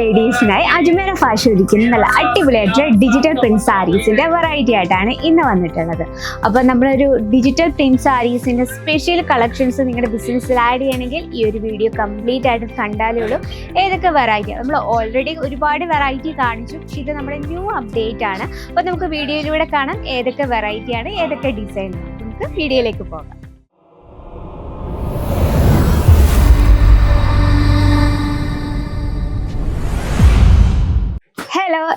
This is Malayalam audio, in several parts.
ലേഡീസിനായി അജ്മേര ഫാഷൻ ഒരുക്കുന്ന നല്ല അടിപൊളിയായിട്ടുള്ള ഡിജിറ്റൽ പ്രിന്റ് സാരീസിന്റെ വെറൈറ്റി ആയിട്ടാണ് ഇന്ന് വന്നിട്ടുള്ളത്. അപ്പോൾ നമ്മളൊരു ഡിജിറ്റൽ പ്രിന്റ് സാരീസിന്റെ സ്പെഷ്യൽ കളക്ഷൻസ് നിങ്ങളുടെ ബിസിനസ്സിൽ ആഡ് ചെയ്യണമെങ്കിൽ ഈ ഒരു വീഡിയോ കംപ്ലീറ്റ് ആയിട്ട് കണ്ടാലേ ഉള്ളൂ. ഏതൊക്കെ വെറൈറ്റി നമ്മൾ ഓൾറെഡി ഒരുപാട് വെറൈറ്റി കാണിച്ചു. പക്ഷെ ഇത് നമ്മുടെ ന്യൂ അപ്ഡേറ്റ് ആണ്. അപ്പോൾ നമുക്ക് വീഡിയോയിലൂടെ കാണാം. ഏതൊക്കെ വെറൈറ്റി ആണ്? ഏതൊക്കെ ഡിസൈൻ നമുക്ക് വീഡിയോയിലേക്ക് പോകാം.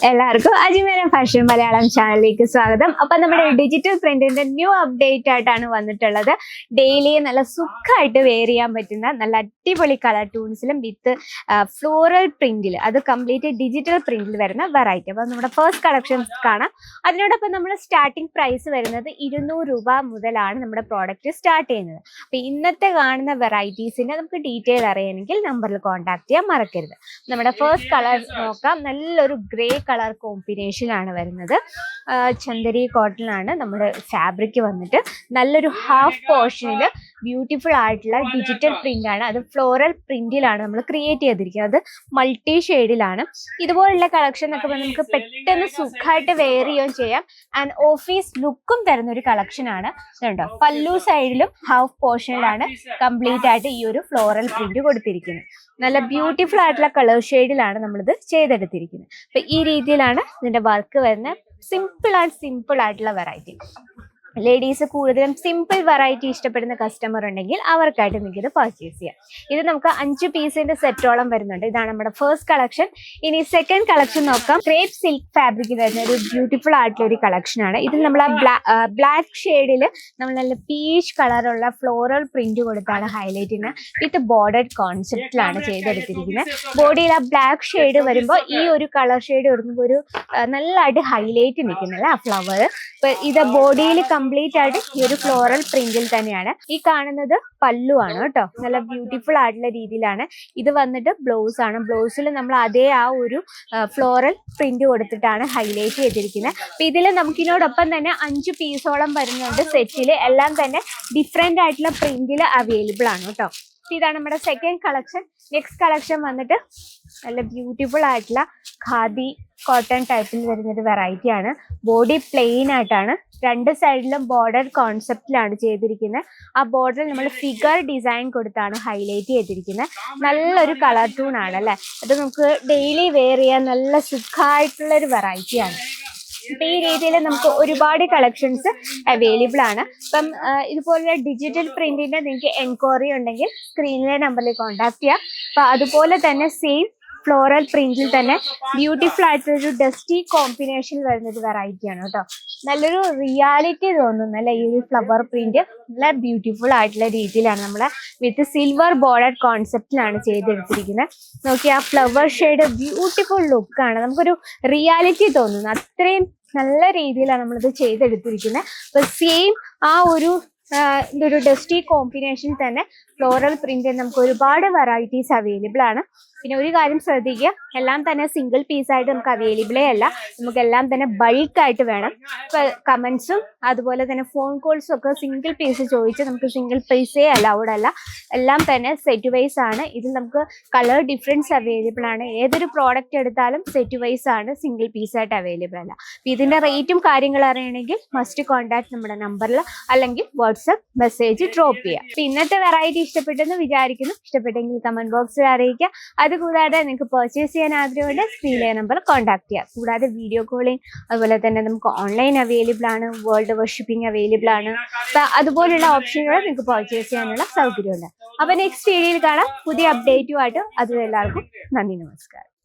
എല്ലാവർക്കും അജിമേര ഫാഷൻ മലയാളം ചാനലിലേക്ക് സ്വാഗതം. അപ്പൊ നമ്മുടെ ഡിജിറ്റൽ പ്രിന്റിന്റെ ന്യൂ അപ്ഡേറ്റ് ആയിട്ടാണ് വന്നിട്ടുള്ളത്. ഡെയിലി നല്ല സുഖമായിട്ട് വെയർ ചെയ്യാൻ പറ്റുന്ന നല്ല അടിപൊളി കളർ ടൂൺസിലും വിത്ത് ഫ്ലോറൽ പ്രിന്റിൽ അത് കംപ്ലീറ്റ് ഡിജിറ്റൽ പ്രിന്റിൽ വരുന്ന വെറൈറ്റി അപ്പൊ നമ്മുടെ ഫസ്റ്റ് കളക്ഷൻസ് കാണാം. അതിനോടൊപ്പം നമ്മൾ സ്റ്റാർട്ടിംഗ് പ്രൈസ് വരുന്നത് ഇരുന്നൂറ് രൂപ മുതലാണ് നമ്മുടെ പ്രോഡക്റ്റ് സ്റ്റാർട്ട് ചെയ്യുന്നത്. അപ്പൊ ഇന്നത്തെ കാണുന്ന വെറൈറ്റീസിന്റെ നമുക്ക് ഡീറ്റെയിൽ അറിയണമെങ്കിൽ നമ്പറിൽ കോൺടാക്ട് ചെയ്യാൻ മറക്കരുത്. നമ്മുടെ ഫസ്റ്റ് കളർ നോക്കാം. നല്ലൊരു ഗ്രേ കളർ കോമ്പിനേഷൻ ആണ് വരുന്നത്. ചന്ദരി കോട്ടൺ ആണ് നമ്മുടെ ഫാബ്രിക് വന്നിട്ട്. നല്ലൊരു ഹാഫ് പോർഷനിൽ ബ്യൂട്ടിഫുൾ ആയിട്ടുള്ള ഡിജിറ്റൽ പ്രിന്റ് ആണ്. അത് ഫ്ലോറൽ പ്രിന്റിലാണ് നമ്മൾ ക്രിയേറ്റ് ചെയ്തിരിക്കുന്നത്. അത് മൾട്ടി ഷെയ്ഡിലാണ് ഇതുപോലുള്ള കളക്ഷൻ ഒക്കെ നമുക്ക് പെട്ടെന്ന് സുഖമായിട്ട് വെയർ ചെയ്യുകയും ചെയ്യാം. ആൻഡ് ഓഫീസ് ലുക്കും തരുന്ന ഒരു കളക്ഷൻ ആണ്. ഇതുണ്ടോ? പല്ലു സൈഡിലും ഹാഫ് പോർഷനിലാണ് കംപ്ലീറ്റ് ആയിട്ട് ഈ ഒരു ഫ്ലോറൽ പ്രിന്റ് കൊടുത്തിരിക്കുന്നത്. നല്ല ബ്യൂട്ടിഫുൾ ആയിട്ടുള്ള കളർ ഷെയ്ഡിലാണ് നമ്മളിത് ചെയ്തെടുത്തിരിക്കുന്നത്. അപ്പൊ ഈ രീതിയിലാണ് ഇതിന്റെ വർക്ക് വരുന്ന സിമ്പിൾ ആൻഡ് സിമ്പിൾ ആയിട്ടുള്ള വെറൈറ്റി ലേഡീസ് കൂടുതലും സിമ്പിൾ വെറൈറ്റി ഇഷ്ടപ്പെടുന്ന കസ്റ്റമർ ഉണ്ടെങ്കിൽ അവർക്കായിട്ട് നിങ്ങൾക്ക് ഇത് പർച്ചേസ് ചെയ്യാം. ഇത് നമുക്ക് അഞ്ച് പീസിന്റെ സെറ്റോളം വരുന്നുണ്ട്. ഇതാണ് നമ്മുടെ ഫസ്റ്റ് കളക്ഷൻ ഇനി സെക്കൻഡ് കളക്ഷൻ നോക്കാം. ക്രേപ്പ് സിൽക്ക് ഫാബ്രിക് വരുന്ന ഒരു ബ്യൂട്ടിഫുൾ ആയിട്ടുള്ള ഒരു കളക്ഷൻ ആണ്. ഇതിൽ നമ്മൾ ബ്ലാക്ക് ഷെയ്ഡിൽ നമ്മൾ നല്ല പീച്ച് കളറുള്ള ഫ്ലോറൽ പ്രിന്റ് കൊടുത്താണ് ഹൈലൈറ്റ് ചെയ്യുന്നത്. വിത്ത് ബോർഡഡ് കോൺസെപ്റ്റിലാണ് ചെയ്തെടുത്തിരിക്കുന്നത്. ബോഡിയിൽ ആ ബ്ലാക്ക് ഷെയ്ഡ് വരുമ്പോൾ ഈ ഒരു കളർ ഷെയ്ഡ് വരുമ്പോൾ ഒരു ആ, നല്ലതായിട്ട് ഹൈലൈറ്റ് നിൽക്കുന്നില്ല ആ ഫ്ലവർ ഇപ്പൊ ഇത് ബോഡിയിൽ കംപ്ലീറ്റ് ആയിട്ട് ഈ ഒരു ഫ്ലോറൽ പ്രിന്റിൽ തന്നെയാണ്. ഈ കാണുന്നത് പല്ലു ആണ് കേട്ടോ. നല്ല ബ്യൂട്ടിഫുൾ ആയിട്ടുള്ള രീതിയിലാണ്. ഇത് വന്നിട്ട് ബ്ലൗസ് ആണ്. ബ്ലൗസിൽ നമ്മൾ അതേ ആ ഒരു ഫ്ലോറൽ പ്രിന്റ് കൊടുത്തിട്ടാണ് ഹൈലൈറ്റ് ചെയ്തിരിക്കുന്നത്. അപ്പൊ ഇതിൽ നമുക്കിനോടൊപ്പം തന്നെ അഞ്ച് പീസോളം വരുന്നുണ്ട് സെറ്റിൽ എല്ലാം തന്നെ ഡിഫറെന്റ് ആയിട്ടുള്ള പ്രിന്റിൽ അവൈലബിൾ ആണ് കേട്ടോ. ഇതാണ് നമ്മുടെ സെക്കൻഡ് കളക്ഷൻ നെക്സ്റ്റ് കളക്ഷൻ വന്നിട്ട് നല്ല ബ്യൂട്ടിഫുൾ ആയിട്ടുള്ള ഖാദി കോട്ടൺ ടൈപ്പിൽ വരുന്ന ഒരു വെറൈറ്റി ആണ്. ബോഡി പ്ലെയിൻ ആയിട്ടാണ്. രണ്ട് സൈഡിലും ബോർഡർ കോൺസെപ്റ്റിലാണ് ചെയ്തിരിക്കുന്നത് ആ ബോർഡറിൽ നമ്മൾ ഫിഗർ ഡിസൈൻ കൊടുത്താണ് ഹൈലൈറ്റ് ചെയ്തിരിക്കുന്നത് നല്ലൊരു കളർ ടൂൺ ആണ് അല്ലേ അത് നമുക്ക് ഡെയിലി വെയർ ചെയ്യാൻ നല്ല സുഖമായിട്ടുള്ള ഒരു വെറൈറ്റി ആണ്. അപ്പൊ ഈ രീതിയിൽ നമുക്ക് ഒരുപാട് കളക്ഷൻസ് അവൈലബിൾ ആണ്. അപ്പം ഇതുപോലെ ഡിജിറ്റൽ പ്രിന്റിന്റെ നിങ്ങൾക്ക് എൻക്വയറി ഉണ്ടെങ്കിൽ സ്ക്രീനിലെ നമ്പറിൽ കോൺടാക്ട് ചെയ്യാം. അപ്പൊ അതുപോലെ തന്നെ സെയിം ഫ്ലോറൽ പ്രിന്റിൽ തന്നെ ബ്യൂട്ടിഫുൾ ആയിട്ടുള്ള ഒരു ഡസ്റ്റി കോമ്പിനേഷൻ വരുന്ന ഒരു വെറൈറ്റി ആണ് കേട്ടോ. നല്ലൊരു റിയാലിറ്റി തോന്നുന്നു അല്ലെ? ഈ ഒരു ഫ്ലവർ പ്രിന്റ് നല്ല ബ്യൂട്ടിഫുൾ ആയിട്ടുള്ള രീതിയിലാണ് നമ്മൾ വിത്ത് സിൽവർ ബോർഡർ കോൺസെപ്റ്റിലാണ് ചെയ്തെടുത്തിരിക്കുന്നത്. നോക്കി ആ ഫ്ലവർ ഷെയ്ഡ് ബ്യൂട്ടിഫുൾ ലുക്കാണ് നമുക്കൊരു റിയാലിറ്റി തോന്നുന്നു. അത്രയും നല്ല രീതിയിലാണ് നമ്മളിത് ചെയ്തെടുത്തിരിക്കുന്നത് അപ്പൊ സെയിം ആ ഒരു ഇതൊരു ഡസ്റ്റി കോമ്പിനേഷൻ തന്നെ ഫ്ലോറൽ പ്രിന്റ് നമുക്ക് ഒരുപാട് വെറൈറ്റീസ് അവൈലബിൾ ആണ്. പിന്നെ ഒരു കാര്യം ശ്രദ്ധിക്കുക എല്ലാം തന്നെ സിംഗിൾ പീസ് ആയിട്ട് നമുക്ക് അവൈലബിളേ അല്ല. നമുക്ക് എല്ലാം തന്നെ ബൾക്ക് ആയിട്ട് വേണം. കമന്റ്സും അതുപോലെ തന്നെ ഫോൺ കോൾസും ഒക്കെ സിംഗിൾ പീസ് ചോദിച്ച് നമുക്ക് സിംഗിൾ പീസേ അലൗഡ് അല്ല. എല്ലാം തന്നെ സെറ്റ് വൈസ് ആണ്. ഇതിൽ നമുക്ക് കളർ ഡിഫറൻസ് അവൈലബിൾ ആണ്. ഏതൊരു പ്രോഡക്റ്റ് എടുത്താലും സെറ്റ് വൈസ് ആണ് സിംഗിൾ പീസ് ആയിട്ട് അവൈലബിൾ അല്ല. ഇതിന്റെ റേറ്റും കാര്യങ്ങളും അറിയണമെങ്കിൽ മസ്റ്റ് കോൺടാക്ട് നമ്മുടെ നമ്പറിൽ അല്ലെങ്കിൽ വാട്സപ്പ് മെസ്സേജ് ഡ്രോപ്പ് ചെയ്യാം. അപ്പൊ ഇന്നത്തെ വെറൈറ്റി ഇഷ്ടപ്പെട്ടെന്ന് വിചാരിക്കുന്നു. ഇഷ്ടപ്പെട്ടെങ്കിൽ കമന്റ് ബോക്സിൽ അറിയിക്കുക. അതുകൂടാതെ നിങ്ങൾക്ക് പെർച്ചേസ് ചെയ്യാൻ ആഗ്രഹമുണ്ട് സ്ക്രീനിലെ നമ്പർ കോൺടാക്ട് ചെയ്യുക കൂടാതെ വീഡിയോ കോളിംഗ് അതുപോലെ തന്നെ നമുക്ക് ഓൺലൈൻ അവൈലബിൾ ആണ് വേൾഡ് വർഷിപ്പിംഗ് അവൈലബിൾ ആണ്. അപ്പൊ അതുപോലുള്ള ഓപ്ഷനുകൾ നിങ്ങൾക്ക് പെർച്ചേസ് ചെയ്യാനുള്ള സൗകര്യമുണ്ട്. അപ്പൊ നെക്സ്റ്റ് വീഡിയോയിൽ കാണാം. പുതിയ അപ്ഡേറ്റുമായിട്ട് അതും എല്ലാവർക്കും നന്ദി നമസ്കാരം.